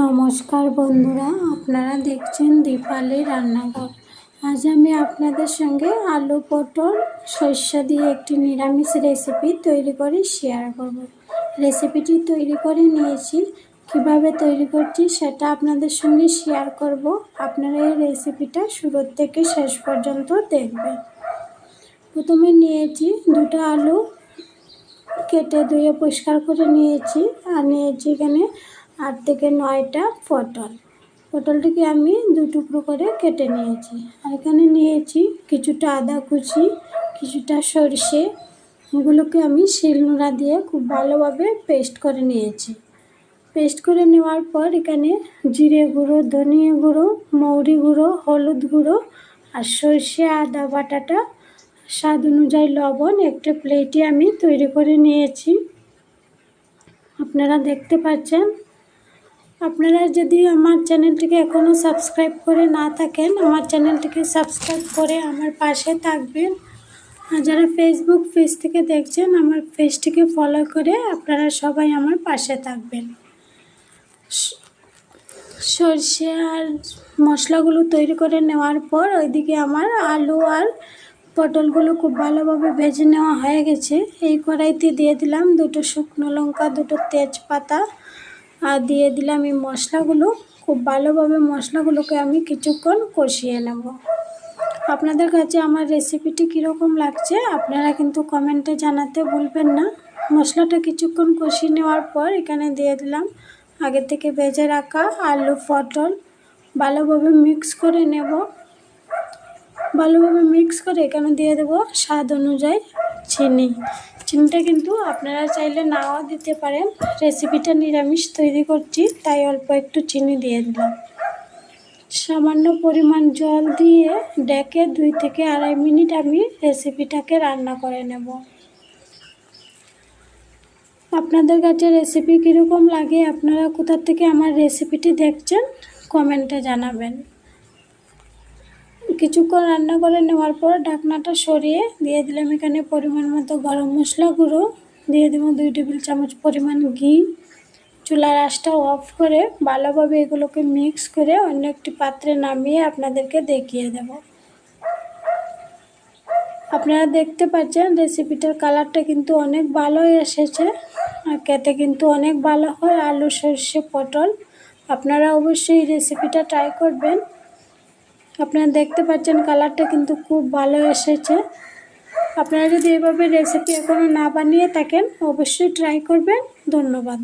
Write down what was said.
নমস্কার বন্ধুরা, আপনারা দেখছেন দীপালি রান্নাঘর। আজ আমি আপনাদের সঙ্গে আলু পটল, সর্ষে দিয়ে একটি নিরামিষ রেসিপি তৈরি করে শেয়ার করব। রেসিপিটি তৈরি করে নিয়েছি। কীভাবে তৈরি করছি সেটা আপনাদের সঙ্গে শেয়ার করব। আপনারা এই রেসিপিটা শুরুর থেকে শেষ পর্যন্ত দেখবেন। প্রথমে নিয়েছি দুটো আলু, কেটে ধুয়ে পরিষ্কার করে নিয়েছি। আর নিয়েছি এখানে আট থেকে নয়টা পটল। পটলটিকে আমি দু টুকরো করে কেটে নিয়েছি। আর এখানে নিয়েছি কিছুটা আদা কুচি, কিছুটা সরষে। এগুলোকে আমি শিলনোড়া দিয়ে খুব ভালোভাবে পেস্ট করে নিয়েছি। পেস্ট করে নেওয়ার পর এখানে জিরে গুঁড়ো, ধনিয়া গুঁড়ো, মৌরি গুঁড়ো, হলুদ গুঁড়ো আর সর্ষে, আদা বাটাটা, স্বাদ অনুযায়ী লবণ একটা প্লেটে আমি তৈরি করে নিয়েছি। আপনারা দেখতে পাচ্ছেন আপনারা যদি আমার চ্যানেলটিকে এখনও সাবস্ক্রাইব করে না থাকেন, আমার চ্যানেলটিকে সাবস্ক্রাইব করে আমার পাশে থাকবেন। আর যারা ফেসবুক পেজ থেকে দেখছেন, আমার পেজটিকে ফলো করে আপনারা সবাই আমার পাশে থাকবেন। সর্ষে আর মশলাগুলো তৈরি করে নেওয়ার পর ওইদিকে আমার আলু আর পটলগুলো খুব ভালোভাবে ভেজে নেওয়া হয়ে গেছে। এই কড়াইতে দিয়ে দিলাম দুটো শুকনো লঙ্কা, দুটো তেজপাতা আর দিয়ে দিলাম এই মশলাগুলো। খুব ভালোভাবে মশলাগুলোকে আমি কিছুক্ষণ কষিয়ে নেব। আপনাদের কাছে আমার রেসিপিটি কীরকম লাগছে, আপনারা কিন্তু কমেন্টে জানাতে ভুলবেন না। মশলাটা কিছুক্ষণ কষিয়ে নেওয়ার পর এখানে দিয়ে দিলাম আগে থেকে ভেজে রাখা আলু পটল। ভালোভাবে মিক্স করে নেব। ভালোভাবে মিক্স করে এখানে দিয়ে দেবো স্বাদ অনুযায়ী চিনি। চিনিটা কিন্তু আপনারা চাইলে নাও দিতে পারেন। রেসিপিটা নিরামিষ তৈরি করছি, তাই অল্প একটু চিনি দিয়ে দিলাম। সামান্য পরিমাণ জল দিয়ে ডেকে দুই থেকে আড়াই মিনিট আমি রেসিপিটাকে রান্না করে নেব। আপনাদের কাছে রেসিপি কীরকম লাগে, আপনারা কোথা থেকে আমার রেসিপিটি দেখছেন কমেন্টে জানাবেন। কিছুক্ষণ রান্না করে নেওয়ার পর ঢাকনাটা সরিয়ে দিয়ে দিলাম এখানে পরিমাণ মতো গরম মশলা গুঁড়ো। দিয়ে দেবো দুই টেবিল চামচ পরিমাণ ঘি। চুলার আঁচটা অফ করে ভালোভাবে এগুলোকে মিক্স করে অন্য একটি পাত্রে নামিয়ে আপনাদেরকে দেখিয়ে দেব। আপনারা দেখতে পাচ্ছেন রেসিপিটার কালারটা কিন্তু অনেক ভালোই এসেছে আর খেতে কিন্তু অনেক ভালো হয়। আলু, সর্ষে, পটল। আপনারা অবশ্যই রেসিপিটা ট্রাই করবেন। আপনারা দেখতে পাচ্ছেন কালারটা কিন্তু খুব ভালো এসেছে। আপনারা যদি এভাবে রেসিপি এখনও না বানিয়ে থাকেন, অবশ্যই ট্রাই করবেন। ধন্যবাদ।